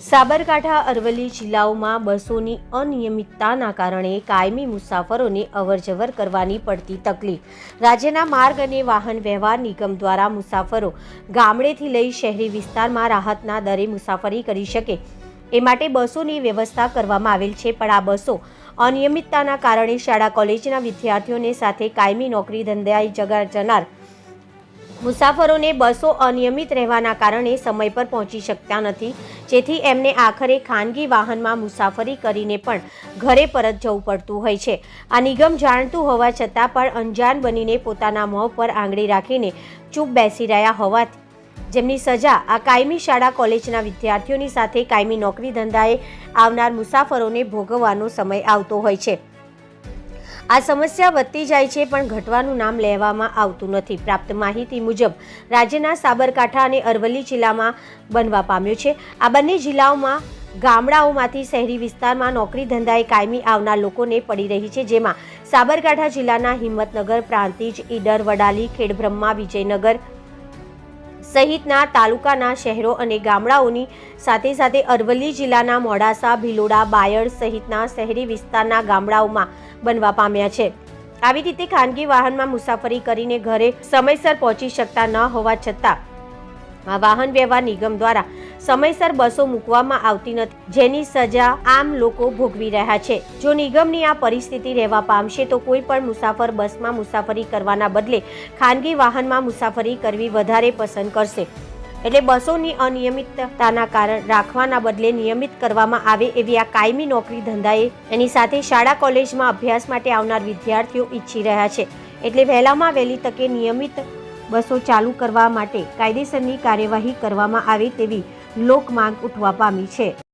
સાબરકાંઠા અરવલ્લી જિલ્લાઓમાં બસોની અનિયમિતતાના કારણે કાયમી મુસાફરોને અવરજવર કરવાની પડતી તકલીફ. રાજ્યના માર્ગ અને વાહન વ્યવહાર નિગમ દ્વારા મુસાફરો ગામડેથી લઈ શહેરી વિસ્તારમાં રાહતના દરે મુસાફરી કરી શકે. એ માટે બસોની વ્યવસ્થા કરવામાં આવેલ છે, પણ આ બસો અનિયમિતતાના કારણે શાળા, કોલેજના વિદ્યાર્થીઓને સાથે કાયમી નોકરી ધંધાએ જગા જનાર મુસાફરોને બસો અનિયમિત રહેવાના કારણે સમય પર પહોંચી શકતા નથી. જેથી એમને આખરે ખાનગી વાહનમાં મુસાફરી કરીને પણ ઘરે પરત જવું પડતું હોય છે. આ નિગમ જાણતું હોવા છતાં પણ અંજાન બનીને પોતાના મોં પર આંગળી રાખીને ચૂપ બેસી રહ્યા હોવાથી જેમની સજા આ કાયમી શાળા કોલેજના વિદ્યાર્થીઓની સાથે કાયમી નોકરી ધંધાએ આવનાર મુસાફરોને ભોગવવાનો સમય આવતો હોય છે. આ સમસ્યા વધતી જાય છે, પણ ઘટવાનું નામ લેવામાં આવતું નથી. પ્રાપ્ત માહિતી મુજબ, રાજ્યના સાબરકાંઠા અને અરવલ્લી જિલ્લામાં બનવા પામ્યો છે. આ બંને જિલ્લાઓમાં ગામડાઓમાંથી શહેરી વિસ્તારમાં નોકરી ધંધાએ કાયમી આવનાર લોકોને પડી રહી છે, જેમાં સાબરકાંઠા જિલ્લાના હિંમતનગર, પ્રાંતિજ, ઈડર, વડાલી, ખેડબ્રહ્મા, વિજયનગર સહિતના તાલુકાના શહેરો અને ગામડાઓની સાથે સાથે અરવલ્લી જિલ્લાના મોડાસા, ભિલોડા, બાયડ સહિતના શહેરી વિસ્તારના ગામડાઓમાં બનવા પામ્યા છે. આવી રીતે ખાનગી વાહનમાં મુસાફરી કરીને ઘરે સમયસર પહોંચી શકતા ન હોવા છતાં વાહન વ્યવહાર નિગમ દ્વારા સમયસર બસો મૂકવામાં આવતી નથી, જેની સજા આમ લોકો ભોગવી રહ્યા છે. જો નિગમની આ પરિસ્થિતિ રહેવા પામશે, તો કોઈ પણ મુસાફર બસમાં મુસાફરી કરવાના બદલે ખાનગી વાહનમાં મુસાફરી કરવી વધારે પસંદ કરશે. એટલે બસોની અનિયમિતતાના કારણ રાખવાના બદલે નિયમિત કરવામાં આવે એવી આ કાયમી નોકરી ધંધાએ એની સાથે શાળા કોલેજમાં અભ્યાસ માટે આવનાર વિદ્યાર્થીઓ ઈચ્છી રહ્યા છે. એટલે વહેલામાં વહેલી તકે નિયમિત બસો ચાલુ કરવા માટે કાયદેસરની કાર્યવાહી કરવામાં આવે તેવી લોક માંગ ઉઠવા પામી છે.